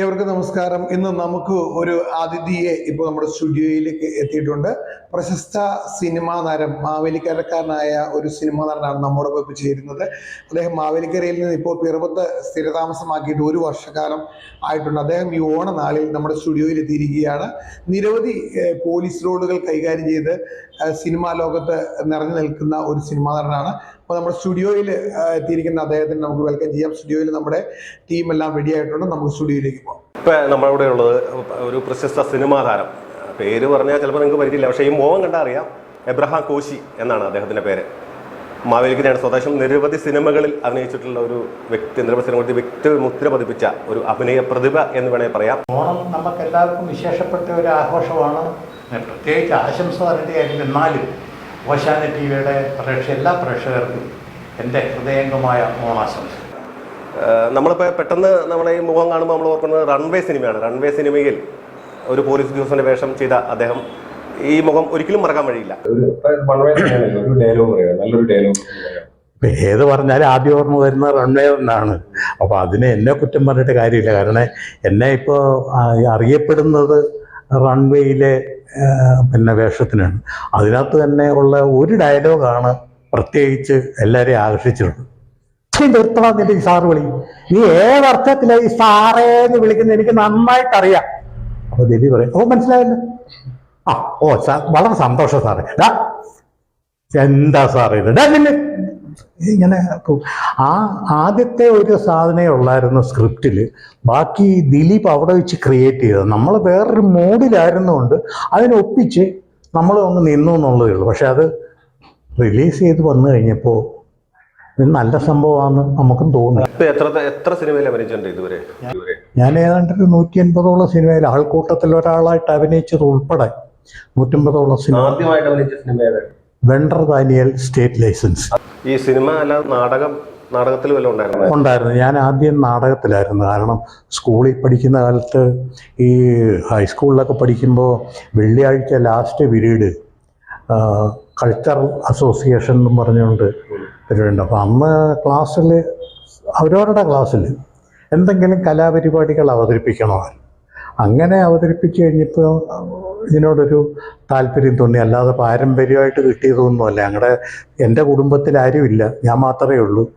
ഏവർക്കും നമസ്കാരം. ഇന്ന് നമുക്ക് ഒരു അതിഥിയെ ഇപ്പോൾ നമ്മുടെ സ്റ്റുഡിയോയിലേക്ക് എത്തിയിട്ടുണ്ട്. പ്രശസ്ത സിനിമാ താരം മാവേലിക്കരക്കാരനായ ഒരു സിനിമാ നടനാണ് നമ്മോടൊപ്പം ഇപ്പോൾ ചേരുന്നത്. അദ്ദേഹം മാവേലിക്കരയിൽ നിന്ന് ഇപ്പോൾ പിറവത്ത് സ്ഥിരതാമസമാക്കിയിട്ട് ഒരു വർഷക്കാലം ആയിട്ടുണ്ട്. അദ്ദേഹം ഈ ഓണനാളിൽ നമ്മുടെ സ്റ്റുഡിയോയിൽ എത്തിയിരിക്കുകയാണ്. നിരവധി പോലീസ് റോഡുകൾ കൈകാര്യം ചെയ്ത് സിനിമാ ലോകത്ത് നിറഞ്ഞു നിൽക്കുന്ന ഒരു സിനിമാ നടനാണ് അപ്പോൾ നമ്മുടെ സ്റ്റുഡിയോയിൽ എത്തിയിരിക്കുന്ന അദ്ദേഹത്തിന് നമുക്ക് വെൽക്കം ചെയ്യാം. സ്റ്റുഡിയോയിൽ നമ്മുടെ ടീം എല്ലാം റെഡി ആയിട്ടുണ്ട്. നമുക്ക് സ്റ്റുഡിയോയിലേക്ക് പോകാം ഇപ്പൊ നമ്മളിവിടെ ഉള്ളത് ഒരു പ്രശസ്ത സിനിമാ താരം. പേര് പറഞ്ഞാൽ ചിലപ്പോൾ നിങ്ങൾക്ക് പരിചയമില്ല. പക്ഷേ ഈ മോഹം കണ്ടാൽ അറിയാം. എബ്രഹാം കോശി എന്നാണ് അദ്ദേഹത്തിന്റെ പേര്. മാവേലിക്കരയാണ് സ്വദേശം നിരവധി സിനിമകളിൽ അഭിനയിച്ചിട്ടുള്ള ഒരു വ്യക്തി നിരവധി സിനിമകളിൽ വ്യക്തി മുദ്ര പതിപ്പിച്ച ഒരു അഭിനയ പ്രതിഭ എന്ന് വേണേൽ പറയാം. ഓണം നമുക്ക് എല്ലാവർക്കും വിശേഷപ്പെട്ട ഒരു ആഘോഷമാണ്. പ്രത്യേകിച്ച് ആശംസ പറഞ്ഞ എന്നാലും ഓശാന ടി വിയുടെ പ്രേക്ഷ എല്ലാ പ്രേക്ഷകർക്കും എന്റെ ഹൃദയംഗമായ ഓണാശംസ നമ്മളിപ്പോൾ പെട്ടെന്ന് നമ്മളെ ഈ മുഖം കാണുമ്പോൾ നമ്മൾ ഓർക്കുന്നത് റൺവേ സിനിമയാണ് റൺവേ സിനിമയിൽ ഒരു പോലീസ് ഉദ്യോഗസ്ഥന്റെ വേഷം ചെയ്ത അദ്ദേഹം ഈ മുഖം ഒരിക്കലും മറക്കാൻ വഴിയില്ല. ഒരു വളരെ തന്നെയാണല്ലോ ഒരു ഡയലോഗ് പറയാം. നല്ലൊരു ഡയലോഗ് ഇപ്പൊ ഏത് പറഞ്ഞാലും ആദ്യം ഓർമ്മ വരുന്ന റൺവേ എന്നാണ് അപ്പോൾ അതിനെ എന്നെ കുറ്റം പറഞ്ഞിട്ട് കാര്യമില്ല. കാരണം എന്നെ ഇപ്പോൾ അറിയപ്പെടുന്നത് റൺവേയിലെ പിന്നെ വേഷത്തിനാണ്. അതിനകത്ത് തന്നെ ഉള്ള ഒരു ഡയലോഗാണ് പ്രത്യേകിച്ച് എല്ലാവരെയും ആകർഷിച്ചിട്ടുള്ളത്. "ഛീ, നിർത്തണം ഈ സാറ് വിളി. നീ ഏതർത്ഥത്തിലാണ് ഈ സാറേ എന്ന് വിളിക്കുന്ന എനിക്ക് നന്നായിട്ടറിയാം. അപ്പൊ ദേവി പറയും ഓ മനസ്സിലായല്ലോ. ആ ഓ വളരെ സന്തോഷം സാറേ. എന്താ സാറേ ഇത്? ഇങ്ങനെ ആ ആദ്യത്തെ ഒരു സാധനമേ ഉള്ളായിരുന്നു സ്ക്രിപ്റ്റിൽ ബാക്കി ദിലീപ് അവിടെ വെച്ച് ക്രിയേറ്റ് ചെയ്തത്. നമ്മൾ വേറൊരു മോഡിലായിരുന്നുകൊണ്ട് അതിനൊപ്പിച്ച് നമ്മൾ ഒന്ന് നിന്നു എന്നുള്ളതേ ഉള്ളൂ. പക്ഷെ അത് റിലീസ് ചെയ്ത് വന്നു കഴിഞ്ഞപ്പോൾ ഇത് നല്ല സംഭവമാണെന്ന് നമുക്കും തോന്നുന്നു. എത്ര എത്ര സിനിമയിൽ അഭിനയിച്ചിട്ടുണ്ട് ഇതുവരെ? ഞാൻ ഏതാണ്ട് ഒരു നൂറ്റി എൺപതോളം സിനിമയിൽ ആൾക്കൂട്ടത്തിൽ ഒരാളായിട്ട് അഭിനയിച്ചത് ഉൾപ്പെടെ നൂറ്റമ്പതോളം സിനിമ. ആദ്യമായിട്ട് അഭിനയിച്ച cinema vendor Daniel state licence. ഈ സിനിമ അല്ല നാടകം നാടകത്തിൽ വല്ല ഉണ്ടായിരുന്നു? ഉണ്ടായിരുന്നു. ഞാൻ ആദ്യം നാടകത്തിലായിരുന്നു. കാരണം സ്കൂളിൽ പഠിക്കുന്ന കാലത്ത് ഈ ഹൈസ്കൂളിലൊക്കെ പഠിക്കുമ്പോൾ വെള്ളിയാഴ്ച ലാസ്റ്റ് പീരീഡ് കൾച്ചറൽ അസോസിയേഷൻ എന്നും പറഞ്ഞുകൊണ്ട് പരിപാടിയുണ്ട്. അപ്പോൾ അന്ന് ക്ലാസ്സിൽ അവരവരുടെ ക്ലാസ്സിൽ എന്തെങ്കിലും കലാപരിപാടികൾ അവതരിപ്പിക്കണമായിരുന്നു. അങ്ങനെ അവതരിപ്പിച്ച് കഴിഞ്ഞപ്പോൾ ഇതിനോടൊരു താല്പര്യം തോന്നി. അല്ലാതെ പാരമ്പര്യമായിട്ട് കിട്ടിയതൊന്നുമല്ല. ഞങ്ങളുടെ എന്റെ കുടുംബത്തിൽ ആരുമില്ല ഞാൻ മാത്രമേ ഉള്ളൂ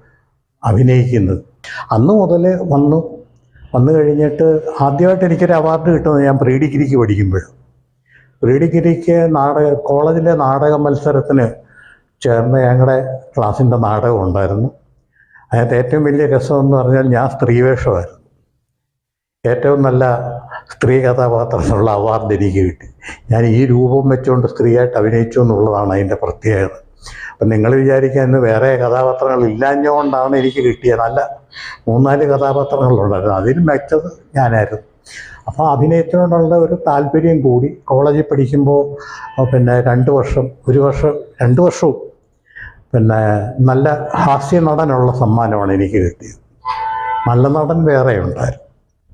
അഭിനയിക്കുന്നത്. അന്ന് മുതൽ വന്നു. വന്നു കഴിഞ്ഞിട്ട് ആദ്യമായിട്ട് എനിക്കൊരു അവാർഡ് കിട്ടുന്നത് ഞാൻ പ്രീ ഡിഗ്രിക്ക് പഠിക്കുമ്പോൾ പ്രീ ഡിഗ്രിക്ക് നാടക കോളേജിലെ നാടക മത്സരത്തിന് ചേർന്ന ഞങ്ങളുടെ ക്ലാസ്സിന്റെ നാടകം ഉണ്ടായിരുന്നു. അതിനകത്ത് ഏറ്റവും വലിയ രസമെന്ന് പറഞ്ഞാൽ ഞാൻ സ്ത്രീവേഷമായിരുന്നു. ഏറ്റവും നല്ല സ്ത്രീ കഥാപാത്രത്തിനുള്ള അവാർഡ് എനിക്ക് കിട്ടി. ഞാൻ ഈ രൂപം വെച്ചുകൊണ്ട് സ്ത്രീയായിട്ട് അഭിനയിച്ചു എന്നുള്ളതാണ് അതിന്റെ പ്രത്യേകത. അപ്പം നിങ്ങൾ വിചാരിക്കുക ഇന്ന് വേറെ കഥാപാത്രങ്ങൾ ഇല്ലാഞ്ഞുകൊണ്ടാണ് എനിക്ക് കിട്ടിയത്. നല്ല മൂന്നാൽ കഥാപാത്രങ്ങളുണ്ടായിരുന്നു അതിൽ മെച്ചത് ഞാനായിരുന്നു. അപ്പോൾ അഭിനയത്തിനോടുള്ള ഒരു താല്പര്യം കൂടി കോളേജിൽ പഠിക്കുമ്പോൾ പിന്നെ രണ്ട് വർഷം ഒരു വർഷം രണ്ട് വർഷവും പിന്നെ നല്ല ഹാസ്യ നടനുള്ള സമ്മാനമാണ് എനിക്ക് കിട്ടിയത്. നല്ല നടൻ വേറെ ഉണ്ടായിരുന്നു.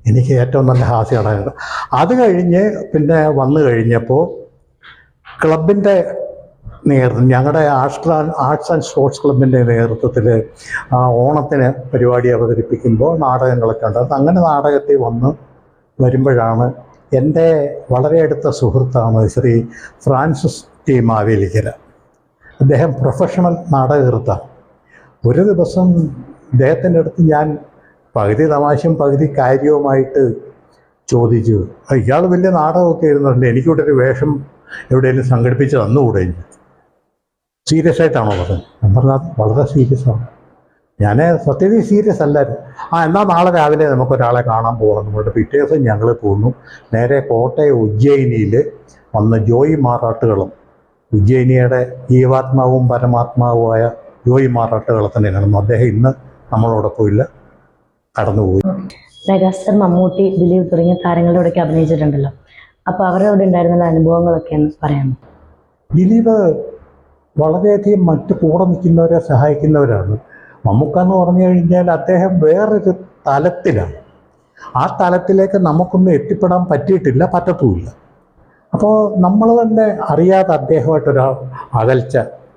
എനിക്ക് ഏറ്റവും നല്ല ഹാസ്യ അത് കഴിഞ്ഞ് പിന്നെ വന്നു കഴിഞ്ഞപ്പോൾ ക്ലബിന്റെ നേതൃത്വം ഞങ്ങളുടെ ആർട്സ് ആർട്സ് ആൻഡ് സ്പോർട്സ് ക്ലബിന്റെ നേതൃത്വത്തിൽ ആ ഓണത്തിന് പരിപാടി അവതരിപ്പിക്കുമ്പോൾ നാടകങ്ങളൊക്കെ ഉണ്ടായിരുന്നു. അങ്ങനെ നാടകത്തിൽ വന്ന് വരുമ്പോഴാണ് എന്റെ വളരെ അടുത്ത സുഹൃത്താണ് ശ്രീ ഫ്രാൻസിസ് ടി മാവേലിക്കര. അദ്ദേഹം പ്രൊഫഷണൽ നാടകകൃത്താണ്. ഒരു ദിവസം അദ്ദേഹത്തിന്റെ അടുത്ത് ഞാൻ പകുതി തമാശയും പകുതി കാര്യവുമായിട്ട് ചോദിച്ചു. ഇയാൾ വലിയ നാടകമൊക്കെ ഇരുന്നുണ്ട് എനിക്കിവിടെ വേഷം എവിടെയെങ്കിലും സംഘടിപ്പിച്ച് തന്നുകൂടെ സീരിയസ് ആയിട്ടാണോ പറഞ്ഞത്? ഞാൻ പറഞ്ഞത് വളരെ സീരിയസ് ആണ്. ഞാൻ സത്യത്തിൽ സീരിയസ് അല്ലായിരുന്നു. ആ എന്നാൽ നാളെ രാവിലെ നമുക്കൊരാളെ കാണാൻ പോകണം നമ്മളുടെ പിറ്റേ ദിവസം ഞങ്ങൾ പോന്നു നേരെ കോട്ടയം ഉജ്ജയിനിയിൽ വന്ന ജോയി മാറാട്ടുകളും. ഉജ്ജയിനിയുടെ ജീവാത്മാവും പരമാത്മാവുമായ ജോയി മാറാട്ടുകളെ തന്നെയാണ്. അദ്ദേഹം ഇന്ന് നമ്മളോടൊപ്പം ഇല്ല കടന്നുപോയി മെഗാസ്റ്റാർ മമ്മൂട്ടി ദിലീപ് തുടങ്ങിയ താരങ്ങളുടെ കൂടെയൊക്കെ അഭിനയിച്ചിട്ടുണ്ടല്ലോ. അപ്പോൾ അവരോട് ഉണ്ടായിരുന്ന അനുഭവങ്ങളൊക്കെ ഒന്ന് പറയാമോ? ദിലീപ് വളരെയധികം മറ്റ് കൂടെ നിൽക്കുന്നവരെ സഹായിക്കുന്നവരാണ്. മമ്മൂക്ക എന്ന് പറഞ്ഞു കഴിഞ്ഞാൽ അദ്ദേഹം വേറൊരു തലത്തിലാണ്. ആ തലത്തിലേക്ക് നമുക്കൊന്നും എത്തിപ്പെടാൻ പറ്റിയിട്ടില്ല പറ്റത്തുമില്ല. അപ്പോൾ നമ്മൾ തന്നെ അറിയാതെ അദ്ദേഹമായിട്ടൊരു അകൽച്ച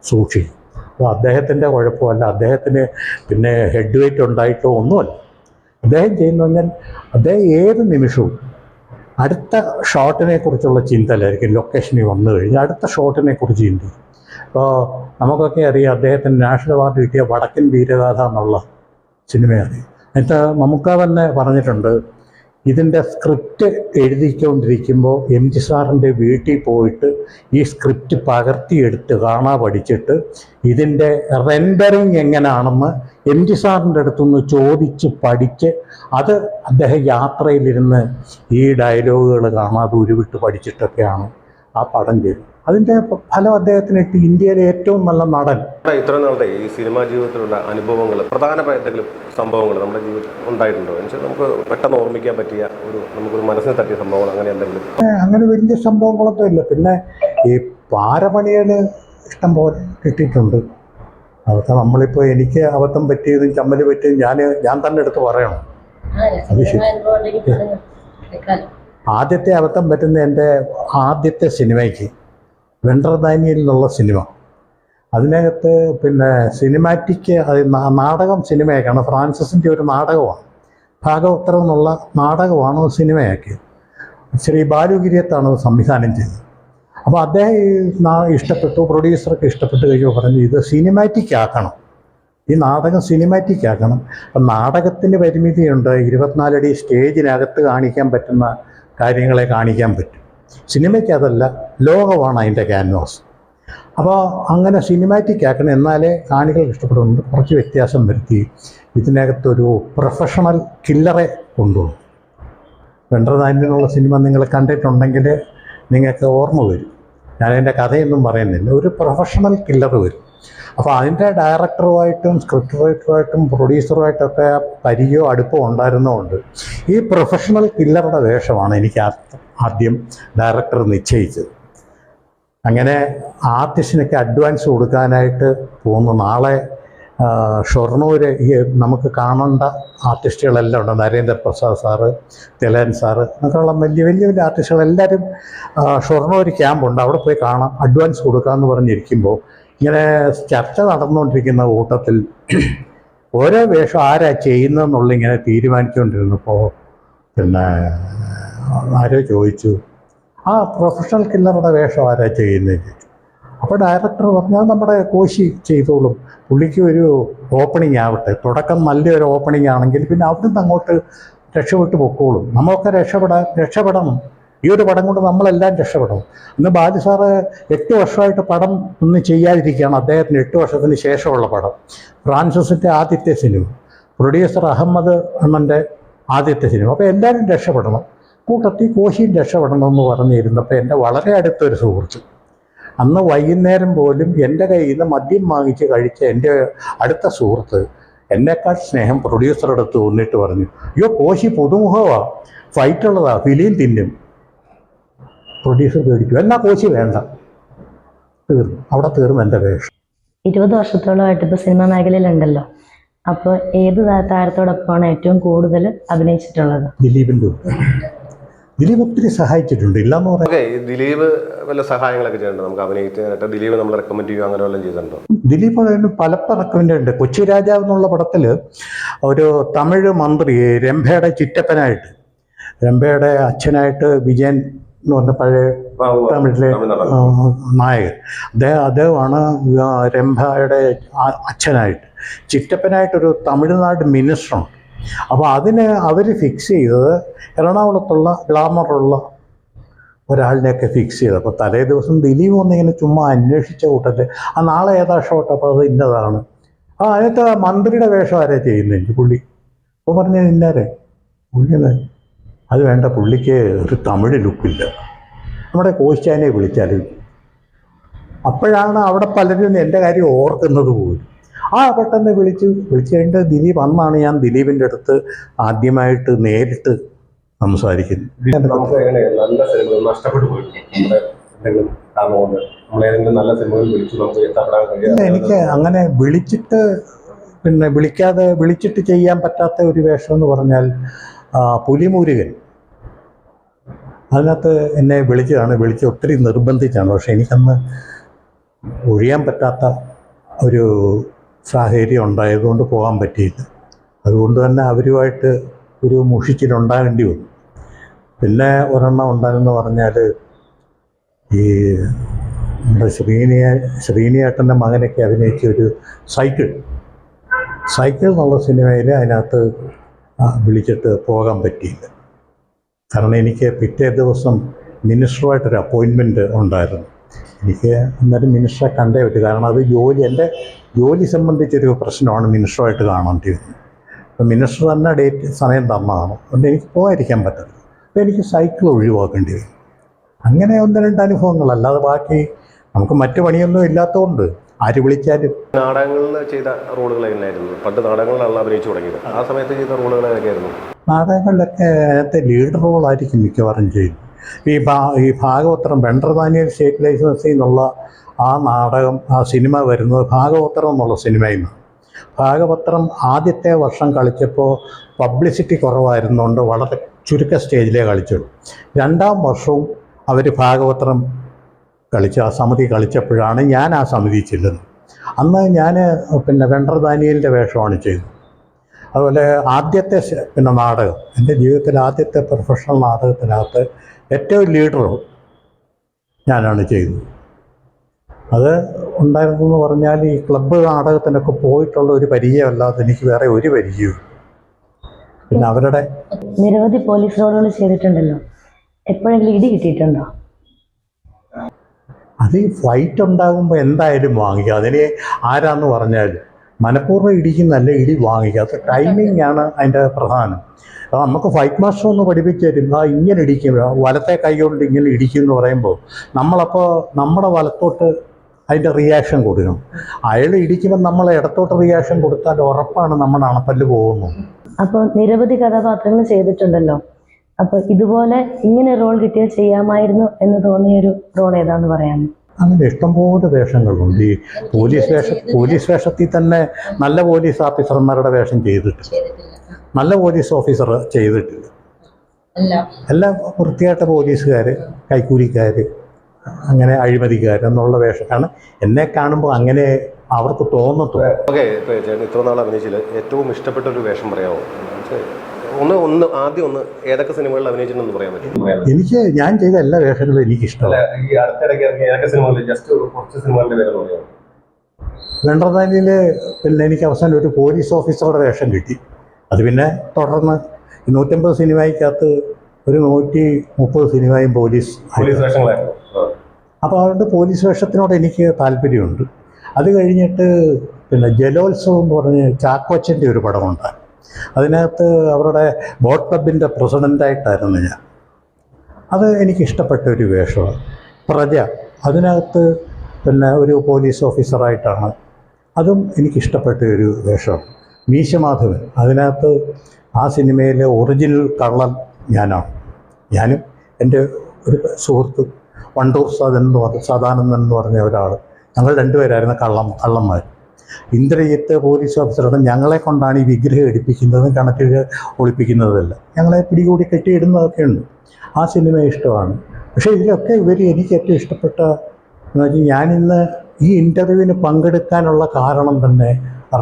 സൂക്ഷിക്കും. അപ്പോൾ അദ്ദേഹത്തിന്റെ കുഴപ്പമല്ല അദ്ദേഹത്തിന് പിന്നെ ഹെഡ് വെയിറ്റ് ഉണ്ടായിട്ടോ ഒന്നുമല്ല. അദ്ദേഹം ചെയ്യുന്ന പറഞ്ഞാൽ അദ്ദേഹം ഏത് നിമിഷവും അടുത്ത ഷോട്ടിനെ കുറിച്ചുള്ള ചിന്തയിലായിരിക്കും ലൊക്കേഷനിൽ വന്നു കഴിഞ്ഞാൽ അടുത്ത ഷോട്ടിനെ കുറിച്ച് ചിന്തിക്കും. ഇപ്പോൾ നമുക്കൊക്കെ അറിയാം അദ്ദേഹത്തിന് നാഷണൽ അവാർഡ് കിട്ടിയ വടക്കൻ വീരഗാഥ എന്നുള്ള സിനിമയാണ്. എന്നിട്ട് നമുക്ക് തന്നെ പറഞ്ഞിട്ടുണ്ട് ഇതിന്റെ സ്ക്രിപ്റ്റ് എഴുതിക്കൊണ്ടിരിക്കുമ്പോൾ എം ജി സാറിന്റെ വീട്ടിൽ പോയിട്ട് ഈ സ്ക്രിപ്റ്റ് പകർത്തിയെടുത്ത് കാണാ പഠിച്ചിട്ട് ഇതിന്റെ റെൻഡറിങ് എങ്ങനെയാണെന്ന് എം ജി സാറിന്റെ അടുത്തുനിന്ന് ചോദിച്ച് പഠിച്ച് അത് അദ്ദേഹം യാത്രയിലിരുന്ന് ഈ ഡയലോഗുകൾ കാണാതെ ഉരുവിട്ട് പഠിച്ചിട്ടൊക്കെയാണ് ആ പടം ചെയ്തത്. അതിന്റെ ഫലം അദ്ദേഹത്തിന് ഇട്ട് ഇന്ത്യയിലെ ഏറ്റവും നല്ല നടൻ. ഇത്ര നാളത്തെ ഈ സിനിമാ ജീവിതത്തിലുള്ള അനുഭവങ്ങൾ പ്രധാനപ്പെട്ട എന്തെങ്കിലും സംഭവങ്ങൾ നമ്മുടെ ജീവിതത്തിൽ ഉണ്ടായിട്ടുണ്ടോ? എന്ന് വെച്ചാൽ നമുക്ക് പെട്ടെന്ന് ഓർമ്മിക്കാൻ പറ്റിയ ഒരു നമുക്കൊരു മനസ്സിന് തട്ടിയ സംഭവങ്ങൾ അങ്ങനെ എന്തെങ്കിലും. അങ്ങനെ വലിയ സംഭവങ്ങളൊന്നും ഇല്ല. പിന്നെ ഈ പാരപണികൾ ഇഷ്ടം പോലെ കിട്ടിയിട്ടുണ്ട്. അതൊക്കെ നമ്മളിപ്പോൾ എനിക്ക് അബദ്ധം പറ്റിയതും ചമ്മൽ പറ്റിയതും ഞാൻ ഞാൻ തന്നെ എടുത്ത് പറയണം. അത് ശരി. ആദ്യത്തെ അബദ്ധം പറ്റുന്ന എന്റെ ആദ്യത്തെ സിനിമയ്ക്ക് വെണ്ടർ ദാനിയിൽ നിന്നുള്ള സിനിമ. അതിനകത്ത് പിന്നെ സിനിമാറ്റിക് നാടകം സിനിമയാക്കാണ് ഫ്രാൻസിസിന്റെ ഒരു നാടകമാണ്. ഭാഗവത്തരം എന്നുള്ള നാടകമാണ് സിനിമയാക്കിയത്. ശ്രീ ബാലുഗിരിയത്താണ് അത് സംവിധാനം ചെയ്തത്. അപ്പോൾ അദ്ദേഹം ഇഷ്ടപ്പെട്ടു പ്രൊഡ്യൂസർക്ക് ഇഷ്ടപ്പെട്ട് കഴിയുമ്പോൾ പറഞ്ഞു ഇത് സിനിമാറ്റിക് ആക്കണം. ഈ നാടകം സിനിമാറ്റിക് ആക്കണം. അപ്പം നാടകത്തിന് പരിമിതിയുണ്ട്. ഇരുപത്തിനാലടി സ്റ്റേജിനകത്ത് കാണിക്കാൻ പറ്റുന്ന കാര്യങ്ങളെ കാണിക്കാൻ പറ്റും. സിനിമയ്ക്ക് അതല്ല ലോകമാണ് അതിന്റെ ക്യാൻവാസ് അപ്പോൾ അങ്ങനെ സിനിമാറ്റിക് ആക്കണം എന്നാലേ കാണികൾക്ക് ഇഷ്ടപ്പെടുന്നുണ്ട്. കുറച്ച് വ്യത്യാസം വരുത്തി ഇതിനകത്തൊരു പ്രൊഫഷണൽ കില്ലറെ കൊണ്ടുവന്നു. വെണ്ടർദാനിൽ എന്നുള്ള സിനിമ നിങ്ങൾ കണ്ടിട്ടുണ്ടെങ്കിൽ നിങ്ങൾക്ക് ഓർമ്മ വരും. ഞാനതിന്റെ കഥയൊന്നും പറയുന്നില്ല. ഒരു പ്രൊഫഷണൽ കില്ലർ വരും. അപ്പോൾ അതിന്റെ ഡയറക്ടറുമായിട്ടും സ്ക്രിപ്റ്റ് റൈറ്ററുമായിട്ടും പ്രൊഡ്യൂസറുമായിട്ടൊക്കെ പരിചയവും അടുപ്പം ഉണ്ടായിരുന്നതുകൊണ്ട് ഈ പ്രൊഫഷണൽ കില്ലറുടെ വേഷമാണ് എനിക്ക് ആ- ആദ്യം ഡയറക്ടർ നിശ്ചയിച്ചത്. അങ്ങനെ ആർട്ടിസ്റ്റിനൊക്കെ അഡ്വാൻസ് കൊടുക്കാനായിട്ട് പോകുന്നു നാളെ ഷൊർണൂർ നമുക്ക് കാണേണ്ട ആർട്ടിസ്റ്റുകളെല്ലാം ഉണ്ട്. നരേന്ദ്ര പ്രസാദ് സാറ് തിലൻ സാറ് അങ്ങനെയുള്ള വലിയ വലിയ വലിയ ആർട്ടിസ്റ്റുകളെല്ലാവരും ഷൊർണൂർ ക്യാമ്പുണ്ട് അവിടെ പോയി കാണാം അഡ്വാൻസ് കൊടുക്കാമെന്ന് പറഞ്ഞിരിക്കുമ്പോൾ ഇങ്ങനെ ചർച്ച നടന്നുകൊണ്ടിരിക്കുന്ന കൂട്ടത്തിൽ ഓരോ വേഷം ആരാ ചെയ്യുന്നതെന്നുള്ള ഇങ്ങനെ തീരുമാനിച്ചുകൊണ്ടിരുന്നപ്പോൾ പിന്നെ ആരോ ചോദിച്ചു ആ പ്രൊഫഷണൽ കില്ലറുടെ വേഷം ആരാ ചെയ്യുന്നത് അപ്പോൾ ഡയറക്ടർ പറഞ്ഞാൽ നമ്മുടെ കോശി ചെയ്തോളും. പുള്ളിക്ക് ഒരു ഓപ്പണിംഗ് ആവട്ടെ. തുടക്കം നല്ലൊരു ഓപ്പണിംഗ് ആണെങ്കിൽ പിന്നെ അവിടുന്ന് അങ്ങോട്ട് രക്ഷപ്പെട്ട് പൊക്കോളും. നമ്മളൊക്കെ രക്ഷപ്പെടാൻ രക്ഷപ്പെടണം. ഈ ഒരു പടം കൊണ്ട് നമ്മളെല്ലാം രക്ഷപ്പെടും ഇന്ന് ബാലു സാറ് എട്ട് വർഷമായിട്ട് പടം ഒന്നും ചെയ്യാതിരിക്കുകയാണ്. അദ്ദേഹത്തിന് എട്ട് വർഷത്തിന് ശേഷമുള്ള പടം. ഫ്രാൻസിസിന്റെ ആദ്യത്തെ സിനിമ. പ്രൊഡ്യൂസർ അഹമ്മദ് അണ്ണന്റെ ആദ്യത്തെ സിനിമ. അപ്പോൾ എല്ലാവരും രക്ഷപ്പെടണം. കൂട്ടത്തിൽ കോശിയിൽ രക്ഷപ്പെടണം എന്ന് പറഞ്ഞിരുന്നപ്പോൾ എന്റെ വളരെ അടുത്തൊരു സുഹൃത്ത്. അന്ന് വൈകുന്നേരം പോലും എന്റെ കയ്യിൽ നിന്ന് മദ്യം വാങ്ങിച്ച് കഴിച്ച എന്റെ അടുത്ത സുഹൃത്ത് എന്നെക്കാൾ സ്നേഹം പ്രൊഡ്യൂസറുടെ അടുത്ത് തോന്നിയിട്ട് പറഞ്ഞു അയ്യോ കോശി പുതുമുഖമാ ഫൈറ്റുള്ളതാ ഫിലിയും തിന്നും. പ്രൊഡ്യൂസർ പേടിച്ചു എന്നാ കോശി വേണ്ട. തീർന്നു. അവിടെ തീർന്നു എന്റെ വേഷം. ഇരുപത് വർഷത്തോളമായിട്ട് ഇപ്പോൾ സിനിമാ മേഖലയിലുണ്ടല്ലോ. അപ്പോൾ ഏത് താരത്തോടൊപ്പമാണ് ഏറ്റവും കൂടുതൽ അഭിനയിച്ചിട്ടുള്ളത്? ദിലീപിന്റെ. ദിലീപ് ഒത്തിരി സഹായിച്ചിട്ടുണ്ട്. ഇല്ലാന്ന് ഓക്കെ ഈ ദിലീപ് വല്ല സഹായങ്ങളൊക്കെ ചെയ്യുന്നുണ്ട്? നമുക്ക് അഭിനയിക്കാനായിട്ട് ദിലീപ് നമ്മൾ റെക്കമെൻഡ് ചെയ്യുക അങ്ങനെ വല്ലതും ചെയ്തിട്ടുണ്ടോ? ദിലീപ് പലപ്പോൾ പല റെക്കമെൻഡ് ഉണ്ട്. കൊച്ചി രാജാവ് എന്നുള്ള പടത്തിൽ ഒരു തമിഴ് മന്ത്രി രംഭയുടെ ചിറ്റപ്പനായിട്ട് രംഭയുടെ അച്ഛനായിട്ട് വിജയൻ എന്ന് പറഞ്ഞ പഴയ തമിഴിലെ നായകൻ. അദ്ദേഹം അദ്ദേഹമാണ് രംഭയുടെ അച്ഛനായിട്ട്. ചിറ്റപ്പനായിട്ടൊരു തമിഴ്നാട് മിനിസ്റ്ററുണ്ട് അപ്പോൾ അതിന് അവർ ഫിക്സ് ചെയ്തത് എറണാകുളത്തുള്ള ഗ്ലാമറുള്ള ഒരാളിനെയൊക്കെ ഫിക്സ് ചെയ്ത്. അപ്പോൾ തലേ ദിവസം ദിലീപ് ഒന്നിങ്ങനെ ചുമ്മാ അന്വേഷിച്ച കൂട്ടത്തിൽ ആ നാളെ ഏതാ ഷോട്ട് അപ്പോൾ അത് ഇന്നതാണ്. ആ അതിനകത്ത് മന്ത്രിയുടെ വേഷം ആരാ ചെയ്യുന്നത് പുള്ളി അപ്പോൾ പറഞ്ഞു ഇന്നാരെ? പുള്ളി അത് വേണ്ട പുള്ളിക്ക് ഒരു തമിഴ് ലുക്കില്ല നമ്മുടെ കോശാനെ വിളിച്ചാലും അപ്പോഴാണ് അവിടെ പലരും എന്റെ കാര്യം ഓർക്കുന്നത് പോലും. ആ പെട്ടെന്ന് വിളിച്ചു. വിളിച്ചു കഴിഞ്ഞിട്ട് ദിലീപ് അന്നാണ് ഞാൻ ദിലീപിന്റെ അടുത്ത് ആദ്യമായിട്ട് നേരിട്ട് സംസാരിക്കുന്നത്. നല്ല സിനിമകൾ നഷ്ടപ്പെട്ടു പോയിട്ടുണ്ട് എനിക്ക് അങ്ങനെ വിളിച്ചിട്ട് പിന്നെ വിളിക്കാതെ വിളിച്ചിട്ട് ചെയ്യാൻ പറ്റാത്ത ഒരു വേഷം എന്ന് പറഞ്ഞാൽ പുലിമുരുകൻ. അതിനകത്ത് എന്നെ വിളിച്ചതാണ്. വിളിച്ച് ഒത്തിരി നിർബന്ധിച്ചാണ്. പക്ഷെ എനിക്കന്ന് ഒഴിയാൻ പറ്റാത്ത ഒരു സാഹചര്യം ഉണ്ടായതുകൊണ്ട് പോകാൻ പറ്റിയില്ല. അതുകൊണ്ട് തന്നെ അവരുമായിട്ട് ഒരു മുഷിച്ചിലുണ്ടാകേണ്ടി വന്നു. പിന്നെ ഒരെണ്ണം ഉണ്ടായെന്ന് പറഞ്ഞാൽ ഈ നമ്മുടെ ശ്രീനിയ ശ്രീനിയേട്ടന്റെ മകനൊക്കെ അഭിനയിച്ച ഒരു സൈക്കിൾ. സൈക്കിൾ എന്നുള്ള സിനിമയിൽ അതിനകത്ത് വിളിച്ചിട്ട് പോകാൻ പറ്റിയില്ല. കാരണം എനിക്ക് പിറ്റേ ദിവസം മിനിസ്റ്ററുമായിട്ടൊരു അപ്പോയിൻമെന്റ് ഉണ്ടായിരുന്നു. എനിക്ക് അന്നേരം മിനിസ്റ്ററെ കണ്ടേ പറ്റൂ. കാരണം അത് ജോലി എന്റെ ജോലി സംബന്ധിച്ചൊരു പ്രശ്നമാണ് മിനിസ്റ്ററുമായിട്ട് കാണേണ്ടി വന്നത് അപ്പം മിനിസ്റ്റർ തന്നെ ഡേറ്റ് സമയം തന്നതാണ്. അതുകൊണ്ട് എനിക്ക് പോകാതിരിക്കാൻ പറ്റത്തില്ല. അപ്പോൾ എനിക്ക് സൈക്കിൾ ഒഴിവാക്കേണ്ടി വരും. അങ്ങനെ ഒന്ന് രണ്ട് അനുഭവങ്ങൾ. അല്ലാതെ ബാക്കി നമുക്ക് മറ്റു പണിയൊന്നും ഇല്ലാത്തതുകൊണ്ട് ആര് വിളിച്ചാലും. നാടകങ്ങളിൽ ചെയ്ത റോളുകൾ എങ്ങനെയായിരുന്നു? പണ്ട് നാടകങ്ങളിലാണ് അഭിനയിച്ചു തുടങ്ങിയത്. ആ സമയത്ത് ചെയ്ത റോളുകൾ ഏതൊക്കെയായിരുന്നു നാടകങ്ങളിലൊക്കെ അതിനകത്തെ ലീഡ് റോളായിരിക്കും മിക്കവാറും ചെയ്യുന്നത്. ഈ ഭാ ഈ ഭാഗവത്രം വെണ്ടർദാനിയൽ സ്റ്റേറ്റ് ലൈസൻസിൽ നിന്നുള്ള ആ നാടകം ആ സിനിമ വരുന്നത് ഭാഗവത്രം എന്നുള്ള സിനിമയിൽ ഭാഗപത്രം ആദ്യത്തെ വർഷം കളിച്ചപ്പോൾ പബ്ലിസിറ്റി കുറവായിരുന്നുകൊണ്ട് വളരെ ചുരുക്ക സ്റ്റേജിലേ കളിച്ചുള്ളൂ. രണ്ടാം വർഷവും അവർ ഭാഗവത്രം കളിച്ച് ആ സമിതി കളിച്ചപ്പോഴാണ് ഞാൻ ആ സമിതി ചെല്ലുന്നത്. അന്ന് ഞാൻ പിന്നെ വെണ്ടർ ദാനിയലിന്റെ വേഷമാണ് ചെയ്തത്. അതുപോലെ ആദ്യത്തെ പിന്നെ നാടകം എന്റെ ജീവിതത്തിലെ ആദ്യത്തെ പ്രൊഫഷണൽ നാടകത്തിനകത്ത് ഏറ്റവും ലീഡറും ഞാനാണ് ചെയ്തത്. അത് ഉണ്ടായിരുന്നെന്ന് പറഞ്ഞാൽ ഈ ക്ലബ്ബ് നാടകത്തിനൊക്കെ പോയിട്ടുള്ള ഒരു പരിചയമല്ലാതെ എനിക്ക് വേറെ ഒരു പരിചയവും പിന്നെ അവരുടെ നിരവധി പോലീസ് റോളുകൾ ചെയ്തിട്ടുണ്ടല്ലോ. എപ്പോഴെങ്കിലും ഇടി കിട്ടിയിട്ടുണ്ടോ? അത് ഈ ഫൈറ്റ് ഉണ്ടാകുമ്പോൾ എന്തായാലും വാങ്ങിക്കുക അതിനെ ആരാന്ന് പറഞ്ഞാൽ മനഃപൂർവം ഇടിക്കുന്നല്ല ഇടി വാങ്ങിക്കുക അത് ടൈമിംഗ് ആണ് അതിന്റെ പ്രധാനം. അപ്പോൾ നമുക്ക് ഫൈറ്റ് മാസ്റ്റർ ഒന്ന് പഠിപ്പിച്ചു തരും. ആ ഇങ്ങനെ ഇടിക്കും. വലത്തെ കൈ കൊണ്ട് ഇങ്ങനെ ഇടിക്കും എന്ന് പറയുമ്പോൾ നമ്മളപ്പോൾ നമ്മുടെ വലത്തോട്ട് അതിന്റെ റിയാക്ഷൻ കൊടുക്കണം. അയാൾ ഇടിക്കുമ്പോൾ നമ്മൾ ഇടത്തോട്ട് റിയാക്ഷൻ കൊടുത്താൽ ഉറപ്പാണ് നമ്മുടെ അണപ്പല്ല് പോകുന്നു. അപ്പോൾ നിരവധി കഥാപാത്രങ്ങൾ ചെയ്തിട്ടുണ്ടല്ലോ. അപ്പോൾ ഇതുപോലെ ഇങ്ങനെ റോൾ കിട്ടിയാൽ ചെയ്യാമായിരുന്നു എന്ന് തോന്നിയ ഒരു റോൾ ഏതാന്ന് പറയാമോ? അങ്ങനെ ഇഷ്ടംപോലെ വേഷങ്ങളുണ്ട്. ഈ പോലീസ് വേഷം പോലീസ് വേഷത്തിൽ തന്നെ നല്ല പോലീസ് ഓഫീസർമാരുടെ വേഷം ചെയ്തിട്ട് നല്ല പോലീസ് ഓഫീസർ ചെയ്തിട്ടുണ്ട് എല്ലാ വൃത്തിയായിട്ട പോലീസുകാർ കൈക്കൂലിക്കാർ അങ്ങനെ അഴിമതിക്കാർ എന്നുള്ള വേഷമാണ് എന്നെ കാണുമ്പോൾ അങ്ങനെ അവർക്ക് തോന്നത്തുള്ളൂ. ഓക്കെ ചേട്ടൻ ഇത്ര നാൾ അഭിനയിച്ചില്ല. ഏറ്റവും ഇഷ്ടപ്പെട്ട ഒരു വേഷം പറയാമോ ഒന്ന് ഒന്ന് ആദ്യം ഒന്ന് ഏതൊക്കെ സിനിമകളിൽ അഭിനയിച്ചിട്ടുണ്ടെന്ന് പറയാൻ പറ്റും? എനിക്ക് ഞാൻ ചെയ്ത എല്ലാ വേഷങ്ങളും എനിക്ക് ഇഷ്ടമല്ല ഈ അടുത്തിടയ്ക്ക് ഏതൊക്കെ സിനിമകളിൽ ജസ്റ്റ് കുറച്ച് സിനിമകളുടെ പേര് പറയാം വെണ്ടർദാനിൽ പിന്നെ എനിക്ക് അവസാനം ഒരു പോലീസ് ഓഫീസറുടെ വേഷം കിട്ടി. അത് പിന്നെ തുടർന്ന് നൂറ്റമ്പത് സിനിമയ്ക്കകത്ത് ഒരു നൂറ്റി മുപ്പത് സിനിമയും പോലീസ് പോലീസ് വേഷങ്ങളായിരുന്നു. അപ്പോൾ അതുകൊണ്ട് പോലീസ് വേഷത്തിനോട് എനിക്ക് താല്പര്യമുണ്ട്. അത് കഴിഞ്ഞിട്ട് പിന്നെ ജലോത്സവം എന്ന് പറഞ്ഞ് ചാക്കോച്ചന്റെ ഒരു പടമുണ്ട് അതിനകത്ത് അവരുടെ ബോട്ട് ക്ലബിന്റെ പ്രസിഡന്റായിട്ടായിരുന്നു ഞാൻ. അത് എനിക്കിഷ്ടപ്പെട്ട ഒരു വേഷമാണ്. പ്രജ അതിനകത്ത് പിന്നെ ഒരു പോലീസ് ഓഫീസറായിട്ടാണ്. അതും എനിക്കിഷ്ടപ്പെട്ട ഒരു വേഷമാണ്. മീശമാധവൻ അതിനകത്ത് ആ സിനിമയിലെ ഒറിജിനൽ കള്ളൻ ഞാനാണ്. ഞാനും എന്റെ ഒരു സുഹൃത്ത് വണ്ടൂർ സദൻ എന്ന് പറഞ്ഞ സദാനന്ദൻ എന്ന് പറഞ്ഞ ഒരാൾ ഞങ്ങൾ രണ്ടുപേരായിരുന്നു കള്ളം കള്ളന്മാർ ഇന്ദ്രജിത്ത് പോലീസ് ഓഫീസറുടെ ഞങ്ങളെ കൊണ്ടാണ് ഈ വിഗ്രഹം എടുപ്പിക്കുന്നതും കണക്കിൽ ഒളിപ്പിക്കുന്നതല്ല. ഞങ്ങളെ പിടികൂടി കെട്ടിയിടുന്നതൊക്കെ ഉണ്ട്. ആ സിനിമ ഇഷ്ടമാണ്. പക്ഷേ ഇതിലൊക്കെ ഇവർ എനിക്ക് ഏറ്റവും ഇഷ്ടപ്പെട്ട എന്ന് വെച്ചാൽ ഞാനിന്ന് ഈ ഇന്റർവ്യൂവിന് പങ്കെടുക്കാനുള്ള കാരണം തന്നെ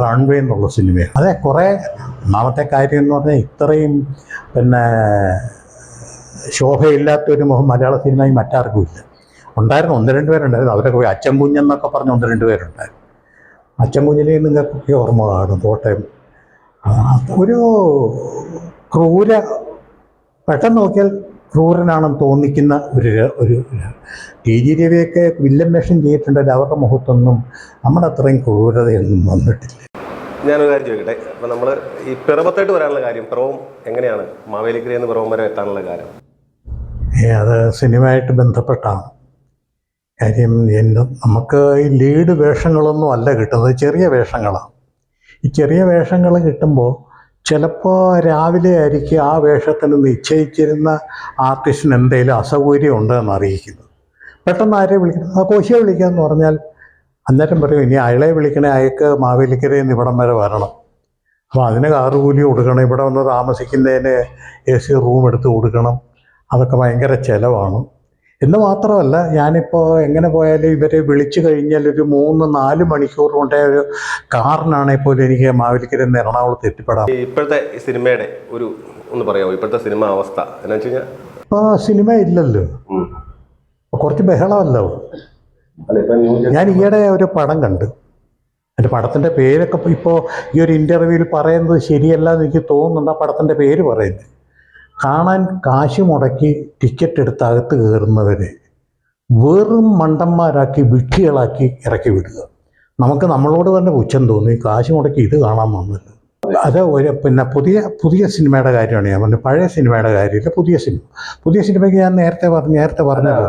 റൺവേ എന്നുള്ള സിനിമയാണ് അതെ കുറേ ഒന്നാമത്തെ കാര്യം എന്ന് പറഞ്ഞാൽ ഇത്രയും പിന്നെ ശോഭയില്ലാത്തൊരു മുഖം മലയാള സിനിമയിൽ മറ്റാർക്കും ഇല്ല. ഉണ്ടായിരുന്നു ഒന്ന് രണ്ട് പേരുണ്ടായിരുന്നു. അവരൊക്കെ പോയി അച്ഛൻ കുഞ്ഞെന്നൊക്കെ പറഞ്ഞ് ഒന്ന് രണ്ട് പേരുണ്ടായിരുന്നു. അച്ഛൻ കുഞ്ഞിനെ നിങ്ങൾക്കൊക്കെ ഓർമ്മ കാണും കോട്ടയം ഒരു ക്രൂര പെട്ടെന്ന് നോക്കിയാൽ ക്രൂരനാണെന്ന് തോന്നിക്കുന്ന ഒരു ഒരു ടി ജി രവിയൊക്കെ വില്ലൻ വേഷം ചെയ്തിട്ടുണ്ടെങ്കിൽ അവരുടെ മുഖത്തൊന്നും നമ്മുടെ അത്രയും ക്രൂരതയൊന്നും വന്നിട്ടില്ല. ഞാനൊരു കാര്യം ചോദിക്കട്ടെ. അപ്പം നമ്മൾ ഈ പിറവത്തായിട്ട് വരാനുള്ള കാര്യം പിറവം എങ്ങനെയാണ്? മാവേലിക്കരയിൽ നിന്ന് പിറവം വരെ എത്താനുള്ള കാര്യം. അത് സിനിമയായിട്ട് ബന്ധപ്പെട്ടാണ്. കാര്യം എന്നെ നമുക്ക് ഈ ലീഡ് വേഷങ്ങളൊന്നും അല്ല കിട്ടുന്നത് ചെറിയ വേഷങ്ങളാണ്. ഈ ചെറിയ വേഷങ്ങൾ കിട്ടുമ്പോൾ ചിലപ്പോൾ രാവിലെ ആയിരിക്കും ആ വേഷത്തിന് നിശ്ചയിച്ചിരുന്ന ആർട്ടിസ്റ്റിന് എന്തെങ്കിലും അസൗകര്യം ഉണ്ടെന്ന് അറിയിക്കുന്നത്. പെട്ടെന്ന് ആരെ വിളിക്കണം? ആ കോശിയെ വിളിക്കാമെന്ന് പറഞ്ഞാൽ അന്നേരം പറയും ഇനി അയളെ വിളിക്കണേ അയക്ക് മാവേലിക്കരയിൽ നിന്ന് ഇവിടം വരെ വരണം. അപ്പോൾ അതിന് കാറ് കൂലി കൊടുക്കണം. ഇവിടെ വന്ന് താമസിക്കുന്നതിന് എ സി റൂം എടുത്ത് കൊടുക്കണം. അതൊക്കെ ഭയങ്കര ചിലവാണ്. എന്ന് മാത്രമല്ല ഞാനിപ്പോൾ എങ്ങനെ പോയാലും ഇവരെ വിളിച്ചു കഴിഞ്ഞാൽ ഒരു മൂന്ന് നാല് മണിക്കൂർ കൊണ്ടേ ഒരു കാറിനാണെങ്കിൽ പോലും എനിക്ക് മാവേലിക്കര നിന്ന് എറണാകുളത്ത് എത്തിപ്പെടാം. ഇപ്പോഴത്തെ സിനിമയുടെ ഒരു ഒന്ന് പറയാമോ? ഇപ്പോഴത്തെ സിനിമ അവസ്ഥ എന്ന് വെച്ച് കഴിഞ്ഞാൽ ഇപ്പോൾ സിനിമ ഇല്ലല്ലോ. കുറച്ച് ബഹളമല്ലോ. ഞാൻ ഈയിടെ ഒരു പടം കണ്ട്. എന്റെ പടത്തിന്റെ പേരൊക്കെ ഇപ്പോൾ ഈ ഒരു ഇന്റർവ്യൂവിൽ പറയുന്നത് ശരിയല്ല എന്ന് എനിക്ക് തോന്നുന്നുണ്ട്. ആ പടത്തിന്റെ പേര് പറയുന്നത്. കാണാൻ കാശ് മുടക്കി ടിക്കറ്റ് എടുത്ത് അകത്ത് കയറുന്നവരെ വെറും മണ്ടന്മാരാക്കി വിഡ്ഢികളാക്കി ഇറക്കി വിടുക. നമുക്ക് നമ്മളോട് തന്നെ പുച്ഛം തോന്നി കാശ് മുടക്കി ഇത് കാണാൻ വന്നല്ലോ. അത് ഒരു പിന്നെ പുതിയ പുതിയ സിനിമയുടെ കാര്യമാണ്. ഞാൻ പറഞ്ഞത് പഴയ സിനിമയുടെ കാര്യമില്ല പുതിയ സിനിമ. പുതിയ സിനിമയ്ക്ക് ഞാൻ നേരത്തെ പറഞ്ഞു നേരത്തെ പറഞ്ഞത്.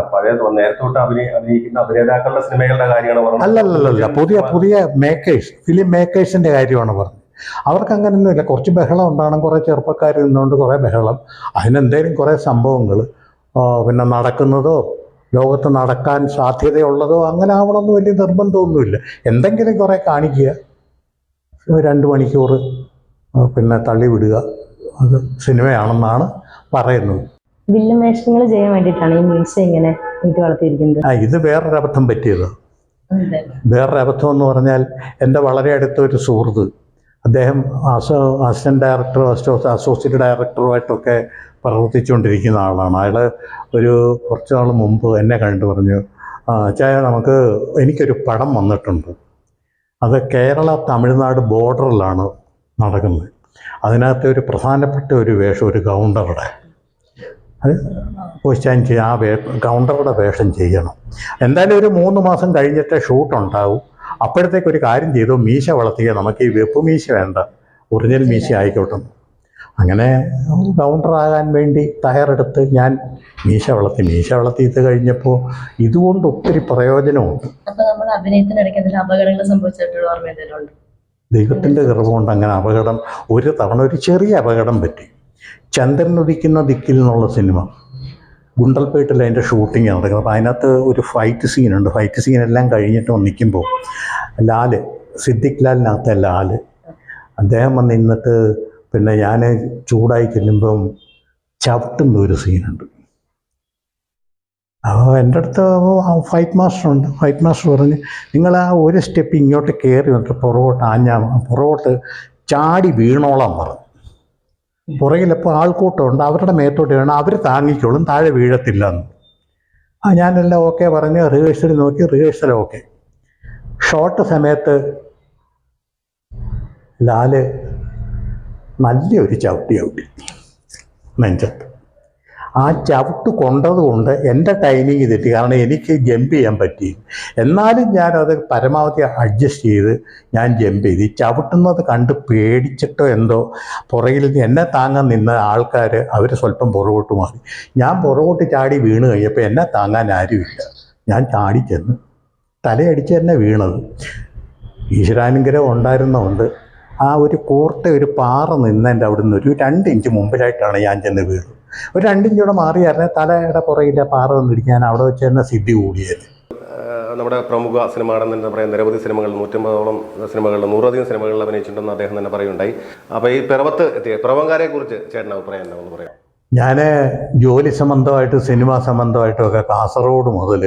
അല്ലല്ലല്ല പുതിയ പുതിയ മേക്കേഴ്സ് ഫിലിം മേക്കേഴ്സിന്റെ കാര്യമാണ് പറഞ്ഞത്. അവർക്ക് അങ്ങനെയൊന്നുമില്ല കുറച്ച് ബഹളം ഉണ്ടാകണം. കുറേ ചെറുപ്പക്കാർ നിന്നുകൊണ്ട് കുറേ ബഹളം. അതിനെന്തേലും കുറേ സംഭവങ്ങൾ പിന്നെ നടക്കുന്നതോ ലോകത്ത് നടക്കാൻ സാധ്യതയുള്ളതോ അങ്ങനെ ആവണമെന്ന് വലിയ നിർബന്ധമൊന്നുമില്ല. എന്തെങ്കിലും കുറേ കാണിക്കുക. രണ്ട് മണിക്കൂർ പിന്നെ തള്ളിവിടുക അത് സിനിമയാണെന്നാണ് പറയുന്നത്. വില്ലൻ വേഷങ്ങൾ ചെയ്യാൻ വേണ്ടിയിട്ടാണ് ഈ മീശ ഇങ്ങനെ എനിക്ക് വളർത്തിയിരിക്കുന്നത്. ആ ഇത് വേറൊരബദ്ധം പറ്റിയത്. വേറൊരബദ്ധം എന്ന് പറഞ്ഞാൽ എന്റെ വളരെ അടുത്ത ഒരു സുഹൃത്ത് അദ്ദേഹം അസോ അസിസ്റ്റന്റ് ഡയറക്ടറോ അസോ അസോസിയേറ്റ് ഡയറക്ടറുമായിട്ടൊക്കെ പ്രവർത്തിച്ചുകൊണ്ടിരിക്കുന്ന ആളാണ്. അയാൾ ഒരു കുറച്ച് നാൾ മുമ്പ് എന്നെ കണ്ടു പറഞ്ഞു ചായ നമുക്ക് എനിക്കൊരു പടം വന്നിട്ടുണ്ട്. അത് കേരള തമിഴ്നാട് ബോർഡറിലാണ് നടക്കുന്നത്. അതിനകത്ത് ഒരു പ്രധാനപ്പെട്ട ഒരു വേഷം ഒരു കൗണ്ടറുടെ അത് ചെയ്യാം. ആ വേ കൗണ്ടറുടെ വേഷം ചെയ്യണം. എന്തായാലും ഒരു മൂന്ന് മാസം കഴിഞ്ഞിട്ടേ ഷൂട്ട് ഉണ്ടാവും അപ്പോഴത്തേക്ക് ഒരു കാര്യം ചെയ്തു. മീശ വളർത്തിയ നമുക്ക് ഈ വെപ്പ് മീശ വേണ്ട. ഒറിജിനൽ മീശ ആയിക്കോട്ടെ. അങ്ങനെ കൗണ്ടറാകാൻ വേണ്ടി തയ്യാറെടുത്ത് ഞാൻ മീശ വളർത്തി. മീശ വളർത്തി ഇത് കഴിഞ്ഞപ്പോൾ ഇതുകൊണ്ട് ഒത്തിരി പ്രയോജനമുണ്ട്. ദൈവത്തിന്റെ കൃപ കൊണ്ട് അങ്ങനെ അപകടം ഒരു തവണ ഒരു ചെറിയ അപകടം പറ്റി. ചന്ദ്രൻ ഉദിക്കുന്ന ദിക്കിൽ എന്നുള്ള സിനിമ. ഗുണ്ടൽപേട്ടിൽ അതിന്റെ ഷൂട്ടിങ് നടക്കുന്നത്. അപ്പോൾ അതിനകത്ത് ഒരു ഫൈറ്റ് സീനുണ്ട് ഫൈറ്റ് സീനെല്ലാം കഴിഞ്ഞിട്ട് നിൽക്കുമ്പോൾ ലാൽ സിദ്ദിഖ് ലാലിനകത്തെ ലാൽ അദ്ദേഹം വന്ന് നിന്നിട്ട് പിന്നെ ഞാൻ ചൂടായി ചെല്ലുമ്പം ചവിട്ടുന്ന ഒരു സീനുണ്ട് അപ്പോൾ എന്റെ അടുത്ത് ഫൈറ്റ് മാസ്റ്റർ ഉണ്ട്. ഫൈറ്റ് മാസ്റ്റർ പറഞ്ഞ് നിങ്ങൾ ആ ഒരു സ്റ്റെപ്പ് ഇങ്ങോട്ട് കയറി വന്നിട്ട് പുറകോട്ട് ആഞ്ഞാ പുറകോട്ട് ചാടി വീണോളാം പറഞ്ഞു. പുറകിലപ്പോൾ ആൾക്കൂട്ടമുണ്ട് അവരുടെ മേത്തോട്ട് വീണാൽ അവർ താങ്ങിക്കോളും താഴെ വീഴത്തില്ല എന്ന് ആ ഞാനെല്ലാം ഓക്കെ പറഞ്ഞ് റിഹേഴ്സൽ നോക്കി റിഹേഴ്സൽ ഓക്കെ. ഷോർട്ട് സമയത്ത് ലാൽ നല്ലൊരു ചവിട്ടി ചവിട്ടി നെഞ്ചത്ത്. ആ ചവിട്ട് കൊണ്ടതുകൊണ്ട് എന്റെ ടൈമിങ് തെറ്റി. കാരണം എനിക്ക് ജമ്പ് ചെയ്യാൻ പറ്റി. എന്നാലും ഞാനത് പരമാവധി അഡ്ജസ്റ്റ് ചെയ്ത് ഞാൻ ജമ്പ് ചെയ്ത്. ഈ ചവിട്ടുന്നത് കണ്ട് പേടിച്ചിട്ടോ എന്തോ പുറകിൽ എന്നെ താങ്ങാൻ നിന്ന ആൾക്കാർ അവർ സ്വല്പം പുറകോട്ട് മാറി. ഞാൻ പുറകോട്ട് ചാടി വീണ് കഴിഞ്ഞപ്പോൾ എന്നെ താങ്ങാൻ ആരുമില്ല. ഞാൻ ചാടി ചെന്ന് തലയടിച്ച് തന്നെ വീണത്. ഈശ്വരാനുഗ്രഹം ഉണ്ടായിരുന്നതുകൊണ്ട് ആ ഒരു കൂർത്ത ഒരു പാറ നിന്നെന്റെ അവിടെ നിന്ന് ഒരു രണ്ട് ഇഞ്ച് മുമ്പിലായിട്ടാണ് ഞാൻ ചെന്ന് വീട് ഒരു രണ്ടിഞ്ചൂടെ മാറിയായിരുന്നെ തലയുടെ പുറകിലെ പാറ വന്നിടിച്ച് ഞാൻ അവിടെ വെച്ച് തന്നെ സിദ്ധി കൂടിയത്. നമ്മുടെ പ്രമുഖ സിനിമ സിനിമാടൻ എന്ന് പറയാൻ നിരവധി സിനിമകൾ നൂറ്റമ്പതോളം സിനിമകളിൽ നൂറധികം സിനിമകളിൽ അഭിനയിച്ചിട്ടുണ്ടെന്ന് അദ്ദേഹം തന്നെ പറയുണ്ടായി അപ്പോൾ ഈ പിറവത്ത് എത്തിയ പ്രവങ്കാരെ കുറിച്ച് ചേട്ടൻ അഭിപ്രായം എന്താണെന്ന് പറയാം ഞാൻ ജോലി സംബന്ധമായിട്ട് സിനിമാ സംബന്ധമായിട്ടും ഒക്കെ കാസർഗോഡ് മുതൽ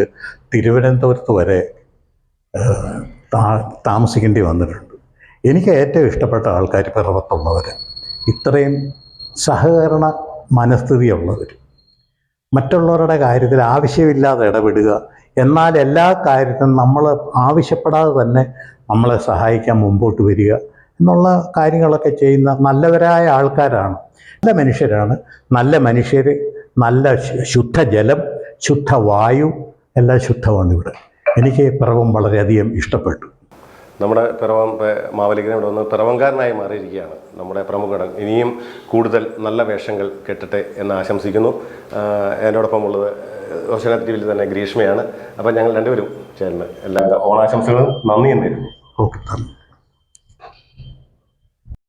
തിരുവനന്തപുരത്ത് വരെ താമസിക്കേണ്ടി വന്നിട്ടുണ്ട്. എനിക്ക് ഏറ്റവും ഇഷ്ടപ്പെട്ട ആൾക്കാർ പിറവത്തുള്ളവർ ഇത്രയും സഹകരണ മനസ്ഥിതിയുള്ളവർ. മറ്റുള്ളവരുടെ കാര്യത്തിൽ ആവശ്യമില്ലാതെ ഇടപെടുക. എന്നാൽ എല്ലാ കാര്യത്തിനും നമ്മൾ ആവശ്യപ്പെടാതെ തന്നെ നമ്മളെ സഹായിക്കാൻ മുമ്പോട്ട് വരിക എന്നുള്ള കാര്യങ്ങളൊക്കെ ചെയ്യുന്ന നല്ലവരായ ആൾക്കാരാണ്. നല്ല മനുഷ്യരാണ്. നല്ല മനുഷ്യർ നല്ല ശുദ്ധജലം ശുദ്ധവായു എല്ലാം ശുദ്ധമാണ് ഇവിടെ. എനിക്ക് പിറവം വളരെയധികം ഇഷ്ടപ്പെട്ടു. നമ്മുടെ പിറവം മാവലിക്കനെ ഇവിടെ വന്ന് പിറവങ്കാരനായി മാറിയിരിക്കുകയാണ് നമ്മുടെ പ്രമുഖടൻ ഇനിയും കൂടുതൽ നല്ല വേഷങ്ങൾ കെട്ടട്ടെ എന്ന് ആശംസിക്കുന്നു. എന്നോടൊപ്പം ഉള്ളത് ഓശന ടി വിയിൽ തന്നെ ഗ്രീഷ്മയാണ്. അപ്പം ഞങ്ങൾ രണ്ടുപേരും ചേർന്ന് എല്ലാ ഓണാശംസകളും നന്ദി എന്നിരുന്നു ഓക്കെ